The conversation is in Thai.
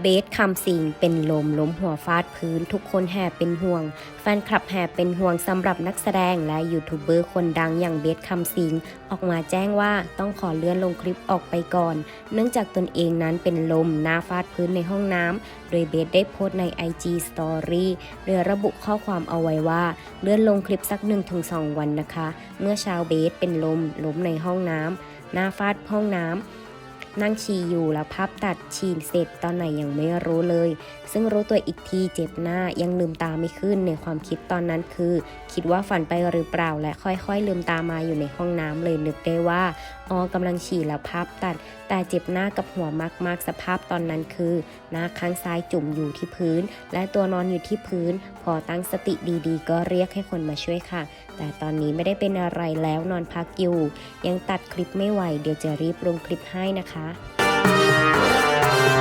เบสคำสิงเป็นลมล้มหัวฟาดพื้นทุกคนแห่เป็นห่วง แฟนคลับแห่เป็นห่วงสำหรับนักแสดงและยูทูบเบอร์คนดังอย่างเบสคำสิงออกมาแจ้งว่าต้องขอเลื่อนลงคลิปออกไปก่อน เนื่องจากตนเองนั้นเป็นลมหน้าฟาดพื้นในห้องน้ำโดยเบสได้โพสต์ใน IG Story โดยระบุข้อความเอาไว้ว่า เลื่อนลงคลิปสัก 1-2 วันนะคะ เมื่อชาวเบสเป็นลมล้มในห้องน้ำหน้าฟาดห้องน้ำ นั่งฉี่อยู่แล้วภาพตัดฉี่เสร็จตอนไหนยังไม่รู้เลย ซึ่งรู้ตัวอีกทีเจ็บหน้ายังลืมตาไม่ขึ้นในความคิดตอนนั้นคือ คิดว่าฝันไปหรือเปล่าและค่อยๆ ลืมตามาอยู่ในห้องน้ำเลยนึกได้ว่าอ๋อกำลังฉี่แล้วภาพตัด แต่เจ็บหน้ากับหัวมากๆ สภาพตอนนั้นคือ หน้าข้างซ้ายจุ่มอยู่ที่พื้น และตัวนอนอยู่ที่พื้น พอตั้งสติดีๆ ก็เรียกให้คนมาช่วยค่ะ แต่ตอนนี้ไม่ได้เป็นอะไรแล้วนอนพักอยู่ ยังตัดคลิปไม่ไหว เดี๋ยวจะรีบลงคลิปให้นะคะ Música